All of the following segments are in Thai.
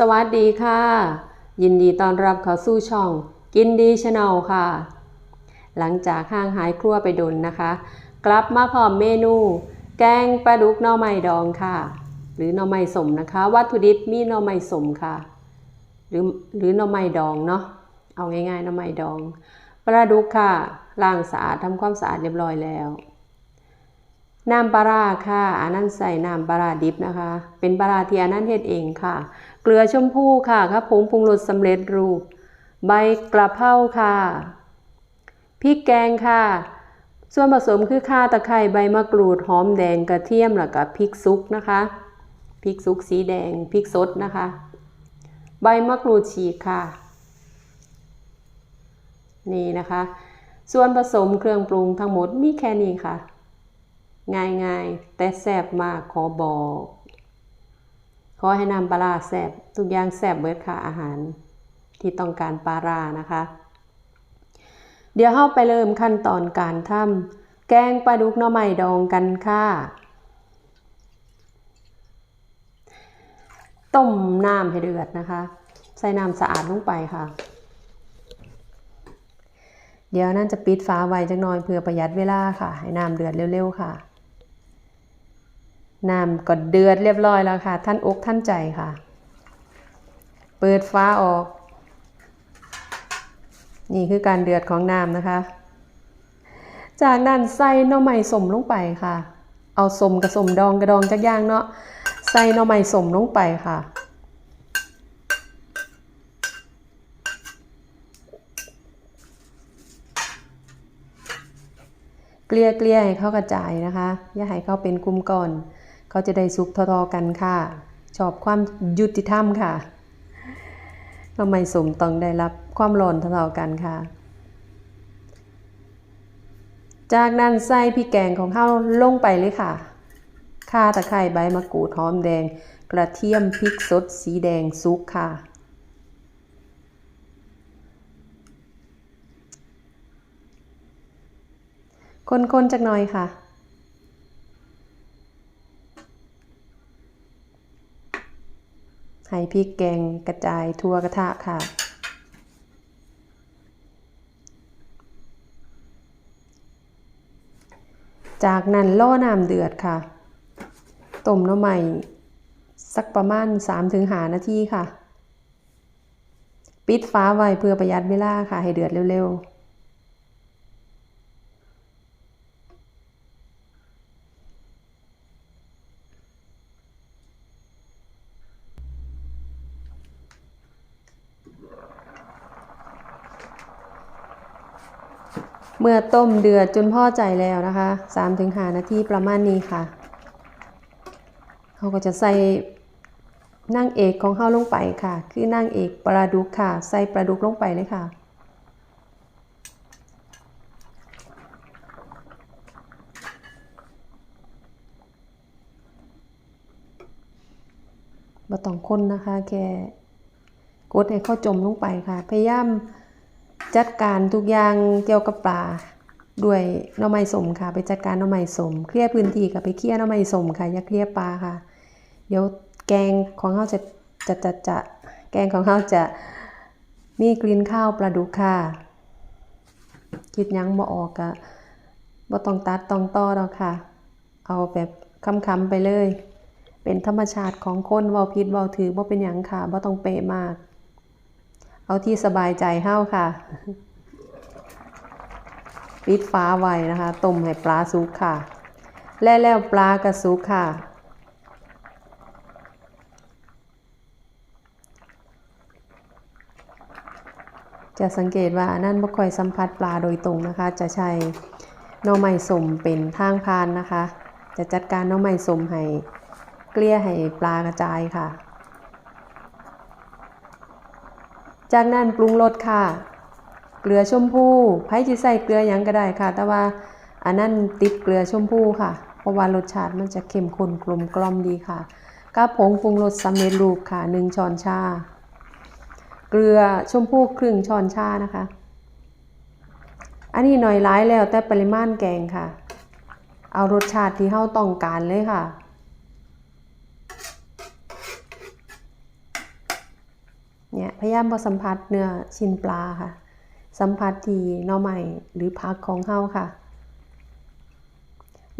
สวัสดีค่ะ ยินดีต้อนรับเข้าสู่ช่อง กินดีชาแนลค่ะ หลังจากห่างหายครัวไปดนนะคะ กลับมาพร้อมเมนู แกงปลาดุกหน่อไม้ดองค่ะ หรือหน่อไม้สมนะคะ วัตถุดิบมีหน่อไม้สมค่ะ หรือหรือหน่อไม้ดองเนาะเอาง่ายๆหน่อไม้ดองปลาดุกค่ะล้างสะอาดทำความสะอาดเรียบร้อยแล้วน้ำปลาค่ะอันนั้นใส่น้ำปลาดิบนะคะ เป็นปลาร้าที่อันนั้นเฮ็ดเองค่ะ เกลือชมพูค่ะครับผงปรุงรสสำเร็จรูป ใบกระเพราค่ะ พริกแกงค่ะ ส่วนผสมคือข่าตะไคร้ใบมะกรูดหอมแดงกระเทียมแล้วก็พริกซุกนะคะพริกซุกสีแดงพริกสดนะคะ ใบมะกรูดฉีกค่ะ นี่นะคะ ส่วนผสมเครื่องปรุงทั้งหมดมีแค่นี้ค่ะ ง่ายๆ แต่แซ่บมากขอบอก ขอให้นำปลาแซบทุกอย่างแซบเบิดค่ะอาหารที่ต้องการปลาร้านะคะ เดี๋ยวเข้าไปเริ่มขั้นตอนการทำแกงปลาดุกหน่อไม้ดองกันค่ะต้มน้ำให้เดือดนะคะ ใส่น้ำสะอาดลงไปค่ะ เดี๋ยวนั่นจะปิดฝาไว้จักหน่อยเพื่อประหยัดเวลาค่ะ ให้น้ำเดือดเร็วๆค่ะ น้ำก็เดือดเรียบร้อยแล้วค่ะ ท่านอกท่านใจค่ะ เปิดฟ้าออก นี่คือการเดือดของน้ำนะคะ จากนั้นใส่หน่อไม้สมลงไปค่ะ เอาสมกับสมดองกระดองจักย่างเนาะใส่หน่อไม้สมลงไปค่ะเกลี่ยเกลี่ยให้เข้ากระจายนะคะ อย่าให้เข้าเป็นกลุ่มก่อน เขาจะได้ซุกทอๆกันค่ะ ชอบความยุติธรรมค่ะทำไมสมต้องได้รับความร้อนเท่าๆกันค่ะ จากนั้นใส่พริกแกงของเขาลงไปเลยค่ะข่าตะไคร้ใบมะกรูดหอมแดง กระเทียมพริกสดสีแดงซุกค่ะ คนๆจักหน่อยค่ะ ให้พริกแกงกระจายทั่วกระทะค่ะ จากนั้นล่อน้ำเดือดค่ะต้มน้ำใหม่สักประมาณ 3-5หานาทีค่ะ ปิดฟ้าไว้เพื่อประหยัดเวลาค่ะให้เดือดเร็วๆ เมื่อต้มเดือดจนพ่อใจแล้วนะคะ3-5นาทีประมาณนี้ค่ะเขาก็จะใส่นางเอกของเขาลงไปค่ะ คือนางเอกปลาดุกค่ะ ใส่ปลาดุกลงไปเลยค่ะบ่ต้องคนนะคะแค่กดให้เข้าจมลงไปค่ะ พยายาม จัดการทุกอย่างเกี่ยวกับปลาด้วยน่อไม้สมค่ะ ไปจัดการน่อไม้สมเคลียร์พื้นที่กับไปเคลียร์น่อไม้สมค่ะอย่าเคลียร์ปลาค่ะ เดี๋ยวแกงของเขาจะจะจะจะแกงของเขาจะมีกลิ่นข้าวปลาดุกค่ะคิดยังบ่ออกอะบ่ต้องตัดต้องต่อดอกค่ะ เอาแบบคำๆไปเลย เป็นธรรมชาติของคนเว้าผิดเว้าถือบ่เป็นหยังค่ะบ่ต้องเป๊ะมาก เอาที่สบายใจเฮ้าค่ะปิดฟ้าไว้นะคะต้มให้ปลาสุกค่ะ และแล้วปลากระสุกค่ะ จะสังเกตว่านนั่นบ่ค่อยสัมผัสปลาโดยตรงนะคะ จะใช้หน่อไม้สมเป็นทางพานนะคะ จะจัดการหน่อไม้สมให้เกลี้ยให้ปลากระจายค่ะ จากนั้นปรุงรสค่ะ เกลือชมพูไผ่ที่ใส่เกลือยังก็ได้ค่ะ แต่ว่าอันนั้นติดเกลือชมพูค่ะ เพราะว่ารสชาติมันจะเข้มข้นกลมกล่อมดีค่ะกาผงปรุงรสสำเร็จรูปค่ะ1ช้อนชา เกลือชมพูครึ่งช้อนชานะคะ อันนี้หน่อยร้ายแล้วแต่ปริมาณแกงค่ะ เอารสชาติที่เฮาต้องการเลยค่ะ เนี่ยพยายามบ่สัมผัสเนื้อชิ้นปลาค่ะ สัมผัสที่หน่อไม้หรือผักของเฮาค่ะ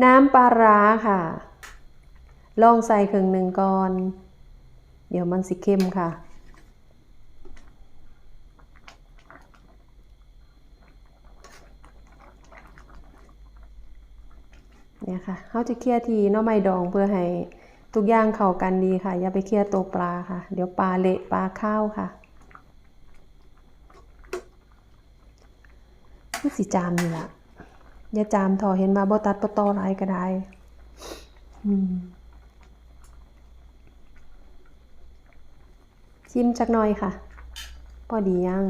น้ำปลาร้าค่ะ ลองใส่ครึ่งหนึ่งก่อน เดี๋ยวมันสิเค็มค่ะเนี่ยค่ะเขาจะเคี่ยวทีหน้อไม้ดองเพื่อให้ ทุกอย่างเข้ากันดีค่ะ อย่าไปเคี่ยวตัวปลาค่ะ เดี๋ยวปลาเละปลาข้าวค่ะคือสีจามนี่ละอย่าจามถอเห็นมาบ่ตัดบ่ตอหลายก็ได้ชิมจักหน่อยค่ะ พอดียัง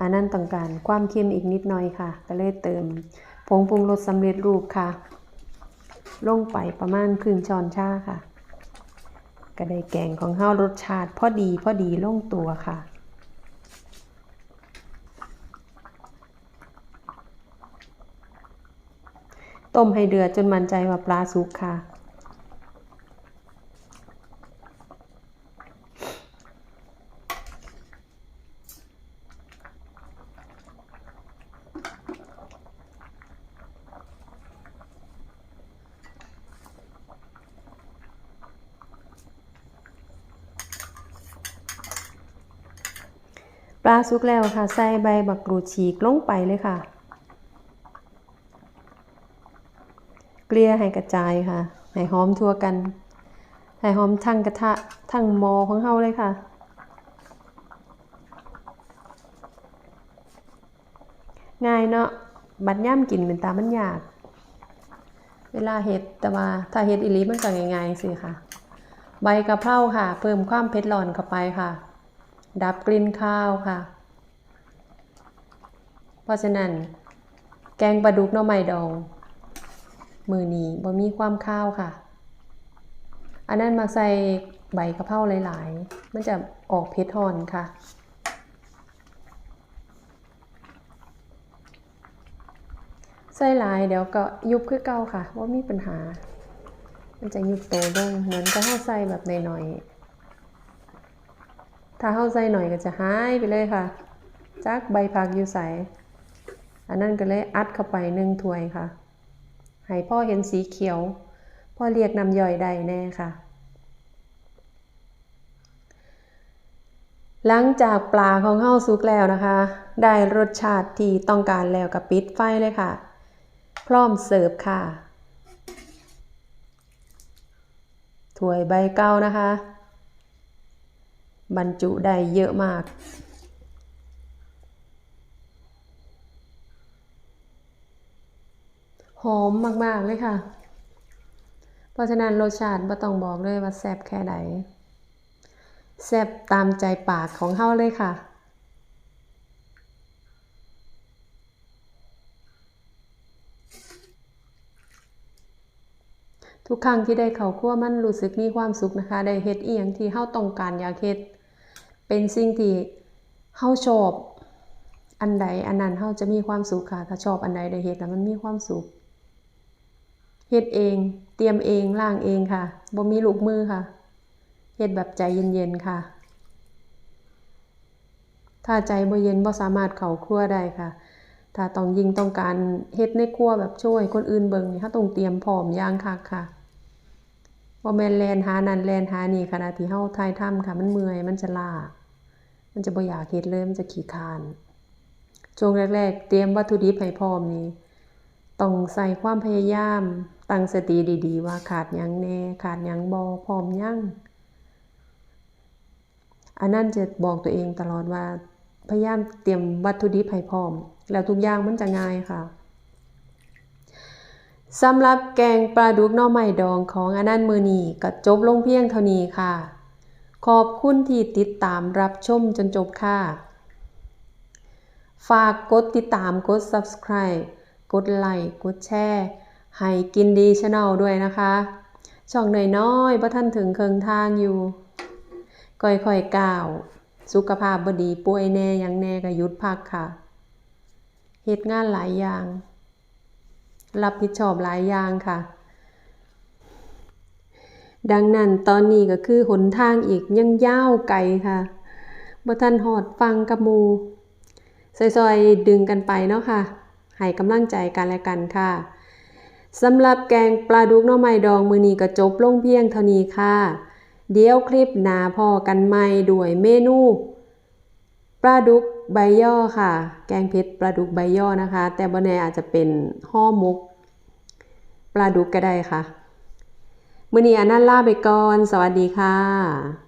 อันนั้นต้องการความเค็มอีกนิดหน่อยค่ะ ก็เลยเติมผงปรุงรสสำเร็จรูปค่ะ ลงไปประมาณครึ่งช้อนชาค่ะก็ได้แกงของเฮารสชาติพอดีพอดีลงตัวค่ะต้มให้เดือดจนมั่นใจว่าปลาสุกค่ะ ปลาสุกแล้วค่ะ ใส่ใบบักกรูดฉีกลงไปเลยค่ะ เกลี่ยให้กระจายค่ะ ให้หอมทั่วกัน ให้หอมทั้งกระทะทั้งหม้อของเฮาเลยค่ะ ง่ายเนาะ บัดย่ำกินเป็นตามันยาก เวลาเห็ดแต่ว่าถ้าเห็ดอีหลีมันก็ง่ายๆสิค่ะ ใบกะเพราค่ะ เพิ่มความเผ็ดร้อนเข้าไปค่ะ ดับกลิ่นข้าวค่ะ เพราะฉะนั้น แกงปลาดุกหน่อไม้ดอง มือนี้บ่มีความข้าวค่ะ อันนั้นมาใส่ใบกะเพราหลาย ๆ มันจะออกเผ็ดฮอนค่ะใส่หลายเดี๋ยวก็ยุบคือเก่าค่ะว่ามีปัญหา มันจะยุบโตลงเหมือนกับเฮาใส่แบบหน่อยๆ ถ้าเฮาใส่หน่อยก็จะหายไปเลยค่ะ จากใบผักอยู่ใสอันนั้นก็เลยอัดเข้าไปหนึ่งถ้วยค่ะ ให้พ่อเห็นสีเขียว พ่อเรียกน้ำย่อยได้แน่ค่ะ หลังจากปลาของเฮาสุกแล้วนะคะ ได้รสชาติที่ต้องการแล้วก็ปิดไฟเลยค่ะ พร้อมเสิร์ฟค่ะถ้วยใบเก้านะคะ บรรจุได้เยอะมาก หอมมากๆเลยค่ะ เพราะฉะนั้นรสชาติไม่ต้องบอกเลยว่าแซ่บแค่ไหนแซ่บตามใจปากของเฮาเลยค่ะทุกครั้งที่ได้เข้าครัวมันรู้สึกมีความสุขนะคะ ได้เฮ็ดอีหยังที่เฮาต้องการอยากเฮ็ด เป็นสิ่งที่เฮาชอบอันใดอันนั้นเฮาจะมีความสุขค่ะ ถ้าชอบอันใดได้เฮ็ดแล้วมันมีความสุขเฮ็ดเอง เตรียมเองล้างเองค่ะบ่มีลูกมือค่ะเฮ็ดแบบใจเย็นๆค่ะ ถ้าใจบ่เย็นบ่สามารถเข้าครัวได้ค่ะ ถ้าต้องยิงต้องการเฮ็ดในครัวแบบช่วยคนอื่นเบิ่งนี่เฮาต้องเตรียมพร้อมย่างคักค่ะบ่แม่นแลนหานั่นแลนหานี่ขณะที่เฮาถ่ายทำค่ะ มันเมื่อยมันจะลา มันจะบ่อยากเฮ็ดเลยมันจะขี้คานช่วงแรก ๆ เตรียมวัตถุดิบให้พร้อมนี่ต้องใส่ความพยายาม ตั้งสติดี ๆ ว่าขาดยังแน่ขาดยังบ่พร้อมยังอันนั้นจะบอกตัวเองตลอดว่า พยายามเตรียมวัตถุดิบให้พร้อม แล้วทุกอย่างมันจะง่ายค่ะสำหรับแกงปลาดุกน่อไม้ดองของอันนั้นมือนีก็จบลงเพียงเท่านี้ค่ะ ขอบคุณที่ติดตามรับชมจนจบค่ะ ฝากกดติดตามกด subscribe กดไลค์กดแชร์ให้กินดีช n แนลด้วยนะคะ ช่องน้อยๆบ่ท่านถึงเคิงทางอยู่ค่อยๆก้าว สุขภาพบดีป่วยแน่ยังแน่ก็ยุดพักค่ะเฮ็ดงานหลายอย่าง รับผิดชอบหลายอย่างค่ะ ดังนั้นตอนนี้ก็คือหนทางอีกยังยาวไกลค่ะบ่ทันหอดฟังกับมูซอยๆ ดึงกันไปเนาะค่ะ ให้กำลังใจกันและกันค่ะสำหรับแกงปลาดุกน่อไม้ดองมือนี้ก็จบลงเพียงเท่านี้ค่ะ เดี๋ยวคลิปหน้าพอกันใหม่ด้วยเมนูปลาดุกใบย่อค่ะ แกงเผ็ดปลาดุกใบย่อนะคะ แต่บนแนอาจจะเป็นห่อหมกปลาดุกก็ได้ค่ะ มื่อนี้อันนั้นลาไปก่อน สวัสดีค่ะ